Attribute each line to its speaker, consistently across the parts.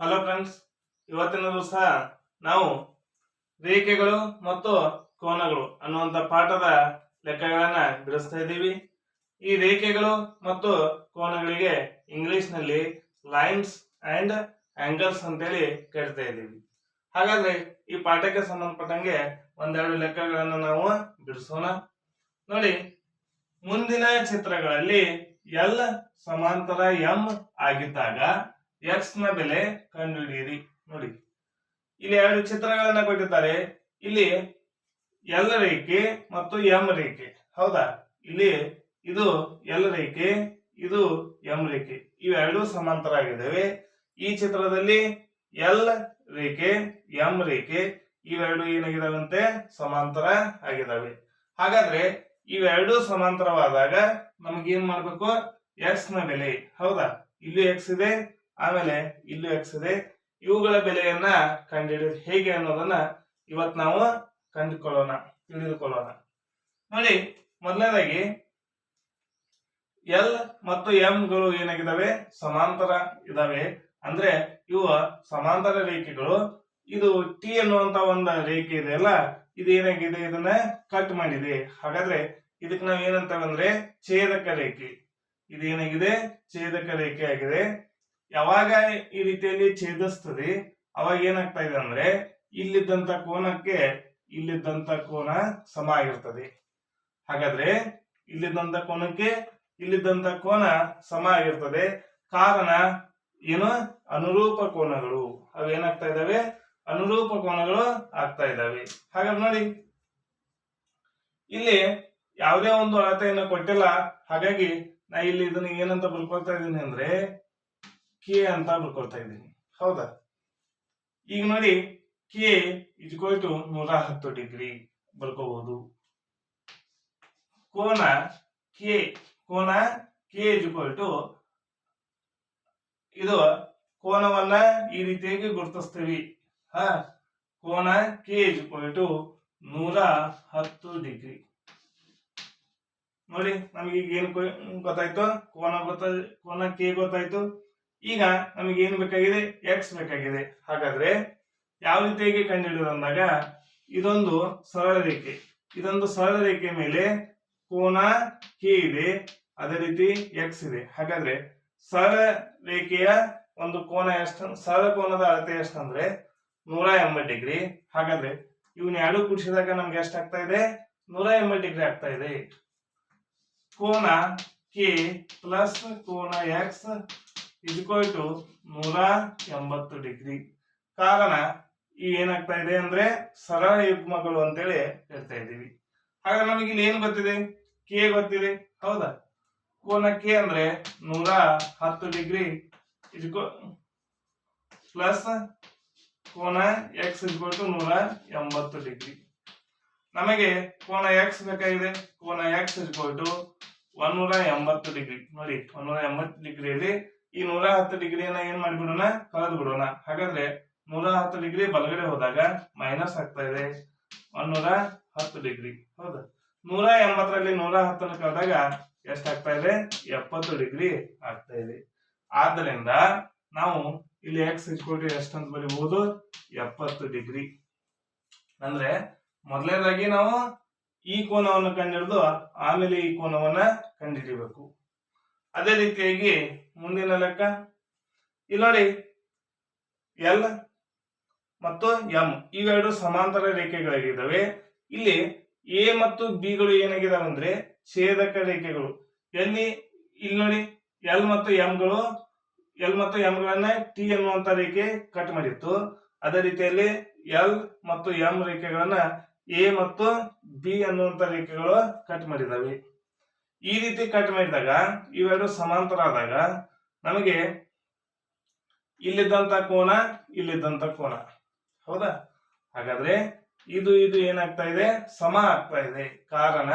Speaker 1: Hello friends ಇವತ್ತಿನ ದಿವಸ ನಾವು ರೇಖೆಗಳು ಮತ್ತು ಕೋನಗಳು ಅನ್ನುವಂಥ ಪಾಠದ ಲೆಕ್ಕಗಳನ್ನ ಬಿಡಿಸ್ತಾ ಇದ್ದೀವಿ. ಈ ರೇಖೆಗಳು ಮತ್ತು ಕೋನಗಳಿಗೆ ಇಂಗ್ಲಿಷ್ನಲ್ಲಿ ಲೈನ್ಸ್ ಅಂಡ್ ಆಂಗಲ್ಸ್ ಅಂತೇಳಿ ಕರಿತಾ ಇದ್ದೀವಿ. ಹಾಗಾದ್ರೆ ಈ ಪಾಠಕ್ಕೆ ಸಂಬಂಧಪಟ್ಟಂಗೆ ಒಂದೆರಡು ಲೆಕ್ಕಗಳನ್ನು ನಾವು ಬಿಡಿಸೋಣ. ನೋಡಿ, ಮುಂದಿನ ಚಿತ್ರಗಳಲ್ಲಿ ಎಲ್ ಸಮಾಂತರ ಎಂ ಆಗಿದ್ದಾಗ ಎಕ್ಸ್ನ ಬೆಲೆ ಕಂಡುಹಿಡಿಯಿರಿ. ನೋಡಿ. ಇಲ್ಲಿ ಎರಡು ಚಿತ್ರಗಳನ್ನ ಕೊಟ್ಟಿದ್ದಾರೆ. ಇಲ್ಲಿ ಎಲ್ ರೇಖೆ ಮತ್ತು ಎಂ ರೇಖೆ. ಹೌದಾ? ಇಲ್ಲಿ ಇದು ಎಲ್ ರೇಖೆ, ಇದು ಎಂ ರೇಖೆ. ಇವೆರಡೂ ಸಮಾಂತರ ಆಗಿದ್ದಾವೆ ಈ ಚಿತ್ರದಲ್ಲಿ ಎಲ್ ರೇಖೆ ಎಂ ರೇಖೆ ಇವೆರಡು ಏನಾಗಿದಾವಂತೆ ಸಮಾಂತರ ಆಗಿದಾವೆ ಹಾಗಾದ್ರೆ ಇವೆರಡೂ ಸಮಾಂತರವಾದಾಗ ನಮಗೇನ್ ಮಾಡ್ಬೇಕು? ಎಕ್ಸ್ನ ಬೆಲೆ. ಹೌದಾ? ಇಲ್ಲಿ ಎಕ್ಸ್ ಇದೆ ಆಮೇಲೆ ಇಲ್ಲೂ ಎಕ್ಸ್ ಇದೆ ಇವುಗಳ ಬೆಲೆಯನ್ನ ಕಂಡುಹಿಡಿಯೋದು ಹೇಗೆ ಅನ್ನೋದನ್ನ ಇವತ್ತು ನಾವು ಕಂಡುಕೊಳ್ಳೋಣ, ತಿಳಿದುಕೊಳ್ಳೋಣ. ನೋಡಿ, ಮೊದಲನೇದಾಗಿ ಎಲ್ ಮತ್ತು ಎಂ ಗಳು ಏನಾಗಿದಾವೆ? ಸಮಾಂತರ ಇದಾವೆ. ಅಂದ್ರೆ ಇವು ಸಮಾಂತರ ರೇಖೆಗಳು. ಇದು ಟಿ ಅನ್ನುವಂತ ಒಂದು ರೇಖೆ ಇದೆ ಅಲ್ಲ? ಇದು ಏನಾಗಿದೆ? ಇದನ್ನ ಕಟ್ ಮಾಡಿದೆ. ಹಾಗಾದ್ರೆ ಇದಕ್ಕೆ ನಾವು ಏನಂತೇವೆ ಅಂದ್ರೆ ಛೇದಕ ರೇಖೆ. ಇದೇನಾಗಿದೆ ಛೇದಕ ರೇಖೆ ಆಗಿದೆ. ಯಾವಾಗ ಈ ರೀತಿಯಲ್ಲಿ ಛೇದಿಸ್ತದೆ, ಅವಾಗ ಏನಾಗ್ತಾ ಇದೆ ಅಂದ್ರೆ, ಇಲ್ಲಿದ್ದಂತ ಕೋನಕ್ಕೆ ಇಲ್ಲಿದ್ದಂತ ಕೋನ ಸಮ ಆಗಿರ್ತದೆ. ಹಾಗಾದ್ರೆ, ಇಲ್ಲಿದ್ದಂತ ಕೋನಕ್ಕೆ ಇಲ್ಲಿದ್ದಂತ ಕೋನ ಸಮ ಆಗಿರ್ತದೆ. ಕಾರಣ ಏನು? ಅನುರೂಪ ಕೋನಗಳು. ಅವೇನಾಗ್ತಾ ಇದಾವೆ ಅನುರೂಪ ಕೋನಗಳು ಆಗ್ತಾ ಇದಾವೆ ಹಾಗಾದ್ರೆ ನೋಡಿ, ಇಲ್ಲಿ ಯಾವುದೇ ಒಂದು ಅಳತೆಯನ್ನು ಕೊಟ್ಟಿಲ್ಲ. ಹಾಗಾಗಿ ನಾ ಇಲ್ಲಿ ಇದನ್ನ ಏನಂತ ಬರ್ಕೊಳ್ತಾ ಇದ್ದೀನಿ ಅಂದ್ರೆ ಕೆ ಅಂತ ಬರ್ಕೊಳ್ತಾ ಇದ್ದೀನಿ. ಹೌದಾ? ಈಗ ನೋಡಿ ಕೆ ಇಜ್ಕೋಲ್ ಟು ನೂರ ಹತ್ತು ಡಿಗ್ರಿ ಬರ್ಕೋಬಹುದು ಕೋನ ಕೆ ಕೋನ ಕೆ ಇಜ್ಕೋಲ್ ಟು ಇದು ಕೋನವನ್ನ ಈ ರೀತಿಯಾಗಿ ಗುರುತಿಸ್ತೀವಿ. ಹ, ಕೋನ ಕೆ ಇಜ್ಕೋಲ್ ಟು ನೂರ ಹತ್ತು ಡಿಗ್ರಿ. ನೋಡಿ, ನಮಗೆ ಈಗ ಏನು ಗೊತ್ತಾಯ್ತು? ಕೋನ ಗೊತ್ತ ಕೋನ ಕೆ ಗೊತ್ತಾಯ್ತು? ಈಗ ನಮಗೆ ಏನು ಬೇಕಾಗಿದೆ? ಎಕ್ಸ್ ಬೇಕಾಗಿದೆ. ಹಾಗಾದ್ರೆ ಯಾವ ರೀತಿಯಾಗಿ ಕಂಡುಹಿಡಿಯೋದು ಅಂದಾಗ ಇದೊಂದು ಸರಳ ರೇಖೆ. ಇದೊಂದು ಸರಳ ರೇಖೆ ಮೇಲೆ ಕೋನ ಕೆ ಇದೆ. ಅದೇ ರೀತಿ ಎಕ್ಸ್ ಇದೆ. ಹಾಗಾದ್ರೆ ಸರಳ ರೇಖೆಯ ಒಂದು ಕೋನ ಎಷ್ಟು ಸರಳ ಕೋನದ ಅಳತೆ ಎಷ್ಟಂದ್ರೆ ನೂರ ಎಂಬತ್ತು ಡಿಗ್ರಿ. ಹಾಗಾದ್ರೆ ಇವನ್ ಎರಡು ಕೂಡಿಸಿದಾಗ ನಮ್ಗೆ ಎಷ್ಟಾಗ್ತಾ ಇದೆ? ನೂರ ಎಂಬತ್ತು ಡಿಗ್ರಿ ಆಗ್ತಾ ಇದೆ. ಕೋನ ಕೆ ಪ್ಲಸ್ ಕೋನ ಎಕ್ಸ್ ಇಸ್ಕೊಲ್ ಟು ನೂರ ಎಂಬತ್ತು ಡಿಗ್ರಿ. ಕಾರಣ ಈ ಏನಾಗ್ತಾ ಇದೆ ಅಂದ್ರೆ ಸರಳ ಯುಗ್ಮಗಳು ಅಂತೇಳಿ ಹೇಳ್ತಾ ಇದ್ದೀವಿ. ಹಾಗಾದ್ರೆ ನಮಗೆ ಇಲ್ಲಿ ಏನು ಗೊತ್ತಿದೆ? ಕೆ ಗೊತ್ತಿದೆ? ಹೌದಾ? ಕೋನ ಕೆ ಅಂದ್ರೆ ನೂರ ಹತ್ತು ಡಿಗ್ರಿ. ಇಸ್ಕೋ ಪ್ಲಸ್ ಕೋನ ಎಕ್ಸ್ ಇಸ್ಕೊಲ್ ಟು ನೂರ ಎಂಬತ್ತು ಡಿಗ್ರಿ. ನಮಗೆ ಕೋನ ಎಕ್ಸ್ ಬೇಕಾಗಿದೆ? ಕೋನ ಎಕ್ಸ್ ಇಸ್ಕೊಲ್ ಟು ಒಂದೂರ ಎಂಬತ್ತು ಡಿಗ್ರಿ. ನೋಡಿ, ಒಂದೂರ ಎಂಬತ್ತು ಡಿಗ್ರಿಯಲ್ಲಿ ಈ ನೂರ ಹತ್ತು ಡಿಗ್ರಿಯನ್ನ ಏನ್ ಮಾಡಿಬಿಡೋಣ? ಕಳೆದು ಬಿಡೋಣ ಹಾಗಾದ್ರೆ ನೂರ ಹತ್ತು ಡಿಗ್ರಿ ಬಲಗಡೆ ಹೋದಾಗ ಮೈನಸ್ ಆಗ್ತಾ ಇದೆ. ಒಂದೂರ ಹತ್ತು ಡಿಗ್ರಿ. ಹೌದಾ. ನೂರ ಎಂಬತ್ತರಲ್ಲಿ ನೂರ ಹತ್ತನ್ನು ಕಳೆದಾಗ ಎಷ್ಟಾಗ್ತಾ ಇದೆ? ಎಪ್ಪತ್ತು ಡಿಗ್ರಿ ಆಗ್ತಾ ಇದೆ. ಆದ್ದರಿಂದ ನಾವು ಇಲ್ಲಿ ಎಕ್ಸ್ ಎಷ್ಟು ಅಂತ ಬರೀಬಹುದು ಎಪ್ಪತ್ತು ಡಿಗ್ರಿ. ಅಂದ್ರೆ ಮೊದಲನೇದಾಗಿ ನಾವು ಈ ಕೋನವನ್ನು ಕಂಡಿಡಿದು, ಆಮೇಲೆ ಈ ಕೋನವನ್ನ ಕಂಡುಹಿಡಿಬೇಕು ಅದೇ ರೀತಿಯಾಗಿ ಮುಂದಿನ ಲೆಕ್ಕ. ಇಲ್ಲಿ ನೋಡಿ, ಎಲ್ ಮತ್ತು ಎಂ ಇವೆರಡು ಸಮಾಂತರ ರೇಖೆಗಳಾಗಿದ್ದಾವೆ. ಇಲ್ಲಿ ಎ ಮತ್ತು ಬಿಗಳು ಏನಾಗಿದಾವೆ ಅಂದ್ರೆ ಛೇದಕ ರೇಖೆಗಳು. ಎಲ್ಲಿ? ಇಲ್ಲಿ ನೋಡಿ, ಎಲ್ ಮತ್ತು ಎಂ ಗಳು, ಎಲ್ ಮತ್ತು ಎಂ ಗಳನ್ನ ಟಿ ಎನ್ನುವಂತ ರೇಖೆ ಕಟ್ ಮಾಡಿತ್ತು. ಅದೇ ರೀತಿಯಲ್ಲಿ ಎಲ್ ಮತ್ತು ಎಂ ರೇಖೆಗಳನ್ನ ಎ ಮತ್ತು ಬಿ ಅನ್ನುವಂತ ರೇಖೆಗಳು ಕಟ್ ಮಾಡಿದಾವೆ ಈ ರೀತಿ ಕಟ್ ಮಾಡಿದಾಗ, ಇವೆರಡು ಸಮಾಂತರ ಆದಾಗ ನಮಗೆ ಇಲ್ಲಿದ್ದಂತ ಕೋನ ಇಲ್ಲಿದ್ದಂತ ಕೋನ. ಹೌದಾ? ಹಾಗಾದ್ರೆ ಇದು ಇದು ಏನಾಗ್ತಾ ಇದೆ? ಸಮ ಆಗ್ತಾ ಇದೆ. ಕಾರಣ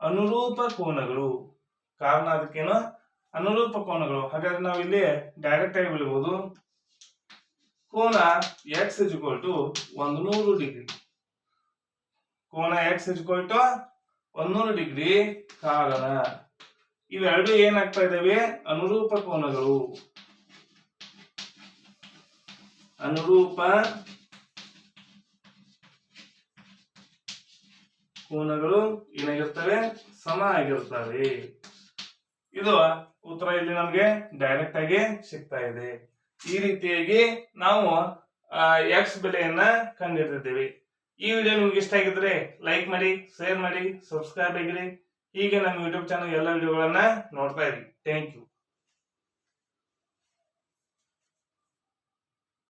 Speaker 1: ಅನುರೂಪ ಕೋನಗಳು. ಕಾರಣ ಅದಕ್ಕೇನು? ಅನುರೂಪ ಕೋನಗಳು. ಹಾಗಾದ್ರೆ ನಾವು ಇಲ್ಲಿ ಡೈರೆಕ್ಟ್ ಆಗಿ ಬೆಳಿಬಹುದು ಕೋನ ಎಕ್ಸ್ ಇಜ್ಕೋಲ್ ಟು ಒಂದು ನೂರು ಡಿಗ್ರಿ. ಕೋನ ಎಕ್ಸ್ ಇಜ್ಕೋಲ್ ಟು ಒಂದೂರು ಡಿಗ್ರಿ ಕಾರಣ ಇವೆರಡು ಏನಾಗ್ತಾ ಇದಾವೆ? ಅನುರೂಪ ಕೋನಗಳು. ಅನುರೂಪ ಕೋನಗಳು ಏನಾಗಿರ್ತವೆ? ಸಮ ಆಗಿರ್ತವೆ. ಇದು ಉತ್ತರ ಇಲ್ಲಿ ನಮ್ಗೆ ಡೈರೆಕ್ಟ್ ಆಗಿ ಸಿಗ್ತಾ ಇದೆ. ಈ ರೀತಿಯಾಗಿ ನಾವು ಎಕ್ಸ್ ಬೆಲೆಯನ್ನ ಕಂಡುಹಿಡಿದಿದ್ದೇವೆ ಈ ವಿಡಿಯೋ ನಿಮ್ಗೆ ಇಷ್ಟ ಆಗಿದ್ರೆ ಲೈಕ್ ಮಾಡಿ ಶೇರ್ ಮಾಡಿ ಸಬ್ಸ್ಕ್ರೈಬ್ ಆಗಿರಿ. ಹೀಗೆ ನಮ್ಮ ಯೂಟ್ಯೂಬ್ ಚಾನಲ್ ಎಲ್ಲ ವಿಡಿಯೋಗಳನ್ನ ನೋಡ್ತಾ ಇರಿ. Thank you